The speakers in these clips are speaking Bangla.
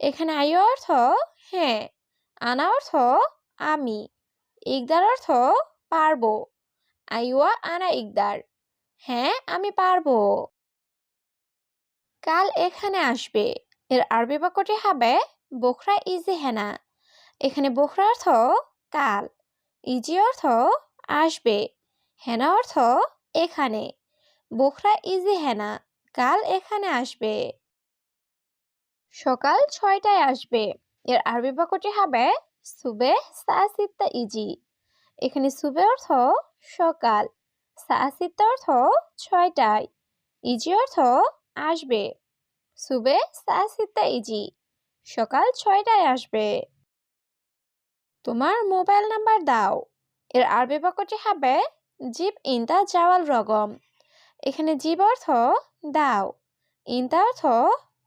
এখানে আয়ু অর্থ হ্যাঁ আনা অর্থ আমি, ইকদার অর্থ পারব, আইওয়া আনা ইকদার হ্যাঁ আমি পারব। কাল এখানে আসবে, এর আরবি বাক্যটি হবে বোখরা ইজি হেনা, এখানে বোখরা অর্থ কাল, ইজি অর্থ আসবে, হেনা অর্থ এখানে, বোখরা ইজি হেনা, কাল এখানে আসবে। সকাল ছয়টায় আসবে। এর আরবি বাক্যটি হবে সুবে সাসিত্তা ইজি। এখানে সুবে অর্থ সকাল, সাসিত্তা অর্থ ছয়টায়, ইজি অর্থ আসবে। সুবে সাসিত্তা ইজি, সকাল ছয়টায় আসবে। তোমার মোবাইল নাম্বার দাও। এর আরবি বাক্যটি হবে জিব ইনতা জাওয়াল রগম। এখানে জীব অর্থ দাও, ইনতা অর্থ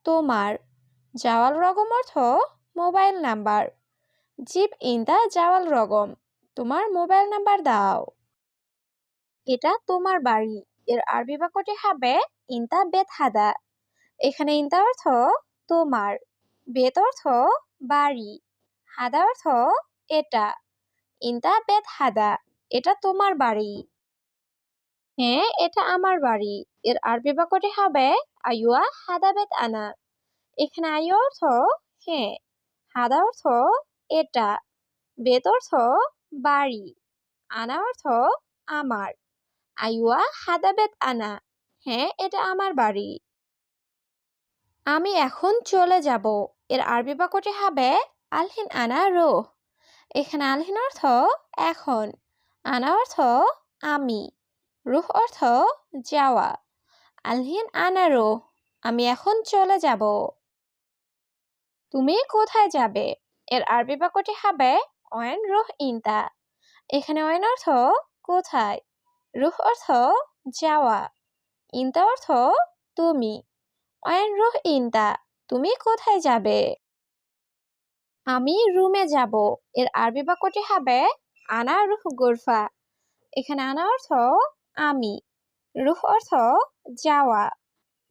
তোমার। জাওয়াল রগম অর্থ মোবাইল নাম্বার। জিপ ইনতা জাওয়াল রগম, তোমার মোবাইল নাম্বার দাও। এটা তোমার বাড়ি, এর আরবি বাক্যটি হবে ইনতা বেত হাদা। এখানে ইনতা অর্থ তোমার, বেত অর্থ বাড়ি, হাদা অর্থ এটা, ইনতা বেত হাদা, এটা তোমার বাড়ি। হ্যাঁ এটা আমার বাড়ি, এর আরবি বাক্যটি হবে আইয়া হাদা বেত আনা। এখানে আই অর্থ হ্যাঁ। হাদা অর্থ, এটা। বেত অর্থ, বাড়ি। আনা অর্থ, আমার। আইওয়া, হাদা বেত আনা। হ্যাঁ এটা আমার বাড়ি। আমি এখন চলে যাব। এর আরবি বাক্যটি হবে আলহিন আনা রো এখানে আলহিন অর্থ, এখন। আনা অর্থ, আমি। রুহ অর্থ, যাওয়া। আলহিন আনা রো আমি এখন চলে যাব। তুমি কোথায় যাবে? এর আরবি বাক্যটি হবে অয়েন রুহ ইনতা। এখানে অয়েন অর্থ কোথায়? রুহ অর্থ যাওয়া। ইনতা অর্থ তুমি। অয়েন রুহ ইনতা, তুমি কোথায় যাবে? আমি রুমে যাব। এর আরবি বাক্যটি হবে আনা রুহ গোরফা। এখানে আনা অর্থ আমি। রুহ অর্থ যাওয়া।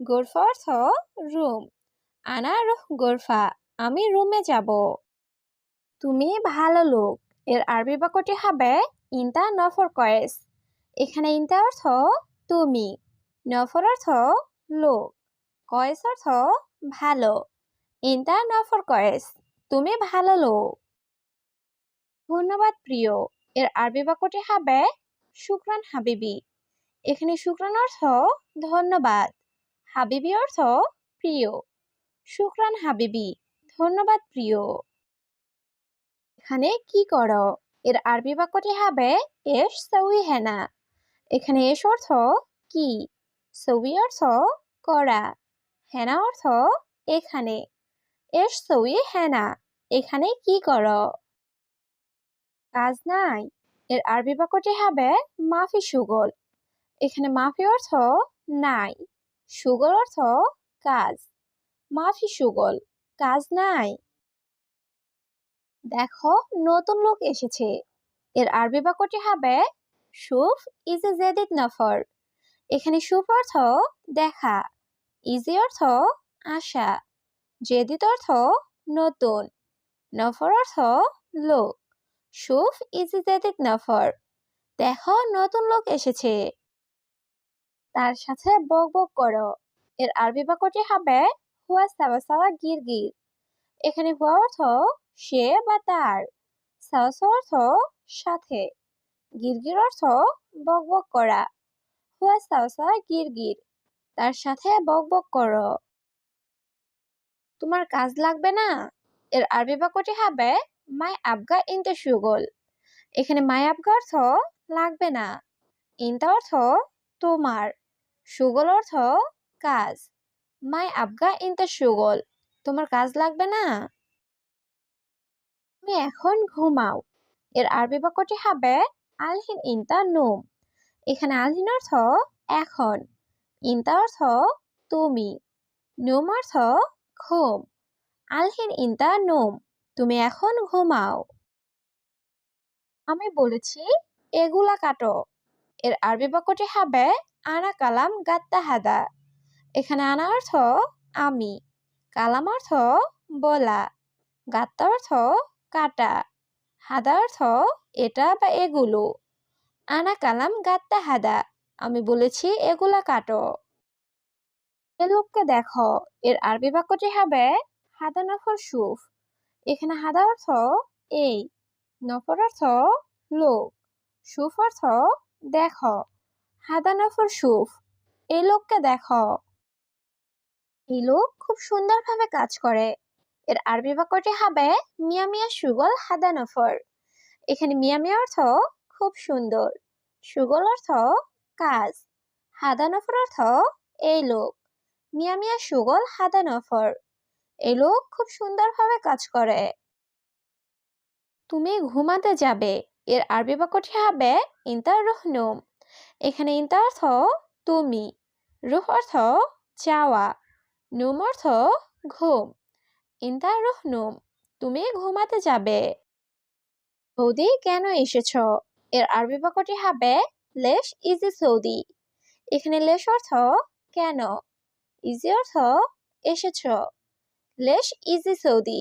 গোরফা অর্থ রুম। আনা রুহ গোরফা। আমি রুমে যাব। তুমি ভালো লোক। এর আরবি বাক্যটি হবে, ইনতা নফর কয়েস। এখানে ইনতা অর্থ, তুমি। নফর অর্থ, লোক। কয়েস অর্থ, ভালো। ইনতা নফর কয়েস। তুমি ভালো লোক। ধন্যবাদ প্রিয়। এর আরবি বাক্যটি হবে, শুক্রান হাবিবি। এখানে শুক্রান অর্থ, ধন্যবাদ। হাবিবি অর্থ, প্রিয়। শুক্রান হাবিবি। ধন্যবাদ, প্রিয়। এখানে কি করো? এর আরবি বাক্যটি হবে, এস সউই হেনা। এখানে এস অর্থ কি? সউই অর্থ করা। হেনা অর্থ এখানে। এস সউই হেনা। এখানে কি করো? কাজ নাই। এর আরবি বাক্যটি হবে, মাফি সুগল। এখানে মাফি অর্থ নাই। সুগল অর্থ কাজ। মাফি সুগল। কাজ নাই। দেখো, নতুন লোক এসেছে। এর আরবি বাক্যটি হবে, সুফ ইজ এ জেদিদ নফর এখানে সুফ অর্থ, দেখা ইজি অর্থ, আশা জেদিদ অর্থ, নতুন নফর অর্থ, লোক সুফ ইজ এ জেদিদ নফর দেখো, নতুন লোক এসেছে। তার সাথে বক বক করো। এর আরবি বাক্যটি হবে হুয়া গির গির। এখানে হুয়া অর্থ সে বা তার। সাওয়া অর্থ সাথে। গিরগির অর্থ বক বক করা। হুয়া সাওয়া সাওয়া গির গির। তার সাথে বক বক করো। তোমার কাজ লাগবে না? এর আরবি বাক্যটি হবে, মাই আবগা ইনতে সুগল। এখানে মাই আবগা অর্থ লাগবে না। ইনতা অর্থ তোমার। সুগল অর্থ কাজ। মাই আবগা ইনতে সুগল। তোমার কাজ লাগবে না? তুমি এখন ঘুমাও। এর আরবি বাক্যটি হবে আলহিন ইনতা নোম। এখানে আলহিন অর্থ এখন। ইনতা অর্থ তুমি। নোম অর্থ ঘুম। আলহিন ইনতা নোম। তুমি এখন ঘুমাও। আমি বলেছি, এগুলা কাটো। এর আরবি বাক্যটি হবে, আনা কালাম গাত্তা হাদা এখানে আনা অর্থ আমি, কালাম অর্থ বলা, গাত্তা অর্থ কাটা, হাদা অর্থ এটা বা এগুলো, আনা কালাম গাত্তা হাদা, আমি বলেছি এগুলা কাটো। এ লোককে দেখো, এর আরবি বাক্যটি হবে হাদা নফর সুফ, এখানে হাদা অর্থ এই নফর অর্থ লোক, সুফ অর্থ দেখো, হাদা নফর সুফ, এই লোককে দেখো। লোক খুব সুন্দরভাবে কাজ করে। এর আরবি বাক্যটি হবে, মিয়া মিয়া সুগল হাদা নফর। এখানে মিয়া মিয়া অর্থ, খুব সুন্দর। সুগল অর্থ, কাজ। হাদা নফর অর্থ, এই লোক। মিয়া মিয়া সুগল হাদা নফর। এই লোক খুব সুন্দরভাবে কাজ করে। তুমি ঘুমাতে যাবে। এর আরবি বাক্যটি হবে, ইন্তা রুহনুম এখানে ইন্তা অর্থ, তুমি। রুহ অর্থ যাওয়া নুম অর্থ ঘুম। ইন্তা রুহনুম তুমি ঘুমাতে যাবে। সৌদি কেন এসেছ? এর আরবি বাক্যটি হবে, লেশ ইজি সৌদি। এখানে লেশ অর্থ, কেন? ইজি অর্থ, এসেছ। লেশ ইজি সৌদি।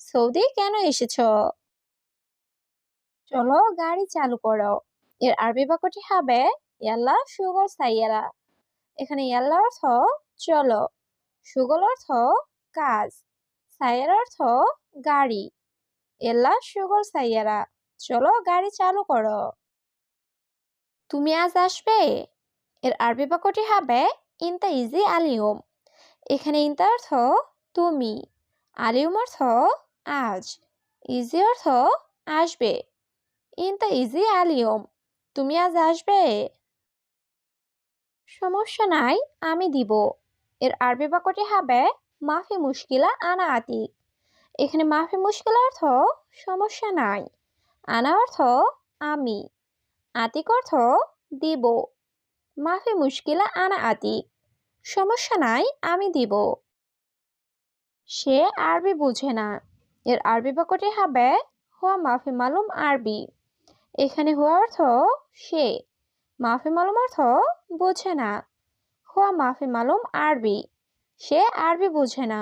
সৌদি, কেন এসেছ? চলো গাড়ি চালু করো। এর আরবি বাক্যটি হবে, ইয়াল্লা সুগর সাইয়ারা। এখানে ইয়াল্লা অর্থ, চলো। সুগল অর্থ কাজ, সাইয়ার অর্থ গাড়ি। এল্লা সুগল সাইয়ারা, চলো গাড়ি চালু করো। তুমি আজ আসবে? এর আরবি বাক্যটি হবে ইনতা ইজি আলিউম এখানে ইনতা অর্থ তুমি আলিউম অর্থ আজ, ইজি অর্থ আসবে। ইনতা ইজি আলিউম তুমি আজ আসবে? সমস্যা নাই, আমি দিব। এর আরবি বাক্যটি হবে মাফি মুশকিলা আনা আতিক এখানে মাফি মুশকিলা অর্থ সমস্যা নাই। আনা অর্থ আমি। আতিক অর্থ দিব। মাফি মুশকিলা আনা আতিক সমস্যা নাই, আমি দিব। সে আরবি বুঝে না। এর আরবি বাক্যটি হবে হুয়া মাফি মালুম আরবি। এখানে হুয়া অর্থ সে। মাফি মালুম অর্থ বোঝে না। হুয়া মাফি মালুম আরবি। সে আরবি বুঝে না।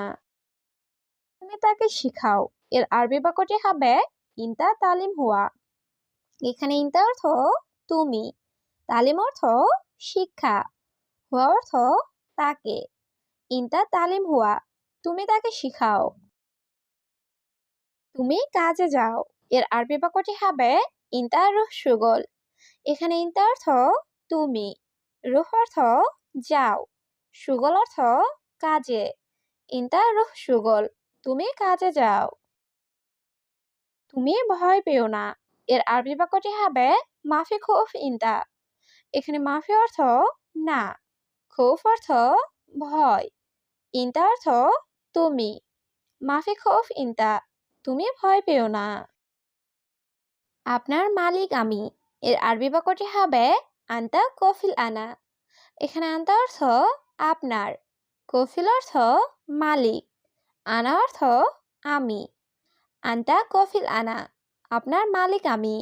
তুমি তাকে শিখাও। এর আরবি বাক্যটি হবে, ইন্তা তালিম হুয়া। এখানে ইন্তা অর্থ, তুমি। তালিম অর্থ, শিক্ষা। হুয়া অর্থ, তাকে। ইন্তা তালিম হুয়া, তুমি তাকে শিখাও। তুমি কাজে যাও। এর আরবি বাক্যটি হবে, ইন্তা রুহ সুগল। এখানে ইন্তা অর্থ, তুমি। রুহ অর্থ যাও। সুগল অর্থ কাজে। ইন্তা রুহ সুগল, তুমি কাজে যাও। তুমি ভয় পেও না। এর আরবি বাক্যটি হবে মাফি খৌফ ইন্তা এখানে মাফি অর্থ না, খৌফ অর্থ ভয়। ইন্তা অর্থ তুমি, মাফি খৌফ ইন্তা তুমি ভয় পেও না। আপনার মালিক আমি। এর আরবি বাক্যটি হবে আন্তা কফিল আনা। এখানে আনতা অর্থ আপনার, কফিল অর্থ মালিক, আনা অর্থ আমি, আন্তা কফিল আনা, আপনার মালিক আমি।